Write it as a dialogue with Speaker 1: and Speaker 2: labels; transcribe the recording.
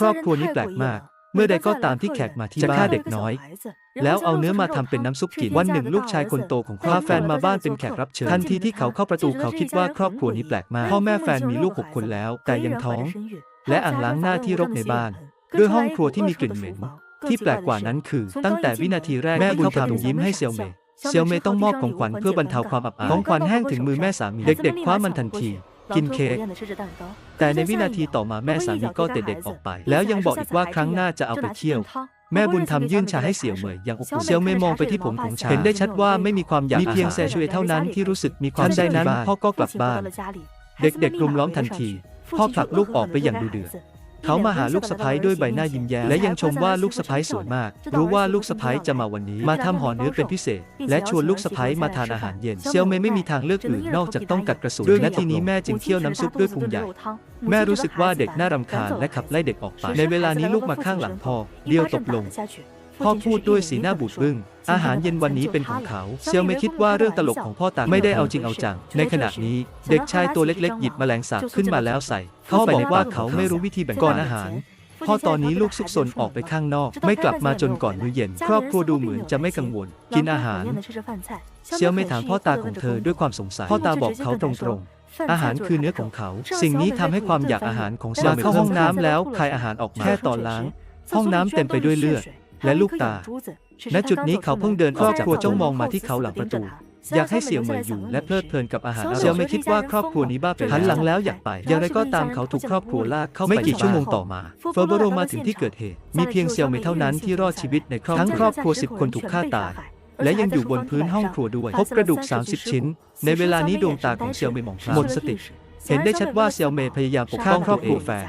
Speaker 1: ครอบครัวนี้แปลกมาก เมื่อใดก็ตามที่แขกมาที่
Speaker 2: จะ
Speaker 1: บ้า
Speaker 2: ฆ่านเด็
Speaker 1: เด็
Speaker 2: ก
Speaker 1: ก
Speaker 2: น้
Speaker 1: น้
Speaker 2: อ
Speaker 1: อยยแล้วเอาเนื้อมาทำเป็นน้ำซุปกินวันหนึ่งลูกชายคนโตของครอบครัวแฟนมาบ้านเป็นแขกรับเชิญทันทีที่เขาเข้าประตูเขาคิดว่าครอบครัวนี้แปลกมาก พ่อแม่แฟนมีลูกหกคนแล้ว แต่ยังท้อง และอ่างล้างหน้าที่รกในบ้าน ด้วยห้องครัวที่มีกลิ่นเหม็นที่แปลกกว่านั้นคือ ตั้งแต่วินาทีแรกแม่บุญธรรมยิ้มให้เซียวเมย์เซียวเมย์ต้องมอบของขวัญเพื่อบรรเทาความอับอายของขวัญแห้งถึงมือแม่สามีเด็กๆคว้ามันทันที กินเค้กแต่ในวินาทีต่อมาแม่สามีก็เตะเด็กออกไป แล้วยังบอกอีกว่าครั้งหน้าจะเอาไปเที่ยว แม่บุญธรรมยื่นชาให้เสี่ยวเหมยอย่างอบอุ่นเสี่ยวเมย์มองไปที่ผมของชาเห็นได้ชัดว่าไม่มีความอยากมีเพียงแซชเวเท่านั้นที่รู้สึกมีความใจนั้นพ่อก็กลับบ้าน เด็กๆรุมล้อมทันที พ่อผลักลูกออกไปอย่างดุเดือด เขามาหาลูกสะใภ้ด้วยใบหน้ายิ้มแย้มและยังชมว่าลูกสะใภ้สวยมาก รู้ว่าลูกสะใภ้จะมาวันนี้ มาทำห่อเนื้อเป็นพิเศษ และชวนลูกสะใภ้มาทานอาหารเย็น เซียวเมย์ไม่มีทางเลือกอื่นนอกจากต้องกัดกระสุนด้วยนาทีนี้แม่จึงเคี่ยวน้ำซุปด้วยพุงใหญ่ แม่รู้สึกว่าเด็กน่ารำคาญและขับไล่เด็กออกไป ในเวลานี้ลูกมาข้างหลังพ่อเดียวตกลง พ่อพูดด้วยสีหน้าบูดบึ้ง อาหารเย็นวันนี้เป็นของเขา เซียวไม่คิดว่าเรื่องตลกของพ่อตาไม่ได้เอาจริงเอาจัง ในขณะนี้เด็กชายตัวเล็กๆ หยิบแมลงสาบขึ้นมาแล้วใส่ เขาบอกว่าเขาไม่รู้วิธีแบ่งก่อนอาหารพ่อตอนนี้ลูกซุกซนออกไปข้างนอก ไม่กลับมาจนก่อนมื้อเย็น ครอบครัวดูเหมือนจะไม่กังวล กินอาหาร เซียวไม่ถามพ่อตาของเธอด้วยความสงสัย พ่อตาบอกเขาตรงๆอาหารคือเนื้อของเขา สิ่งนี้ทำให้ความอยากอาหารของเซียวไม่เข้าห้องน้ำแล้วคายอาหารออกมาแค่ตอนล้าง ห้องน้ำเต็มไปด้วยเลือด และลูกตา ณ จุดนี้เขาเพิ่งเดินออกจากครัวจ้องมองมาที่เขาหลังประตู อยากให้เสี่ยวเหมยอยู่และเพลิดเพลินกับอาหารอร่อยเสี่ยวไม่คิดว่าครอบครัวนี้บ้าไปแล้วหันหลังแล้วอยากไป อย่างไรก็ตามเขาถูกครอบครัวลากเข้าไปไม่กี่ชั่วโมงต่อมา เฟอร์โบโรมาถึงที่เกิดเหตุ มีเพียงเซียวเหมยเท่านั้นที่รอดชีวิตในครอบครัวทั้งครอบครัวสิบคนถูกฆ่าตายและยังอยู่บนพื้นห้องครัวด้วย พบกระดูก 30 ชิ้น ในเวลานี้ดวงตาของเซียวเหมยหมองคล้ำหมดสติ เห็นได้ชัดว่าเซียวเมย์พยายามปกป้องครอบครัวแฟน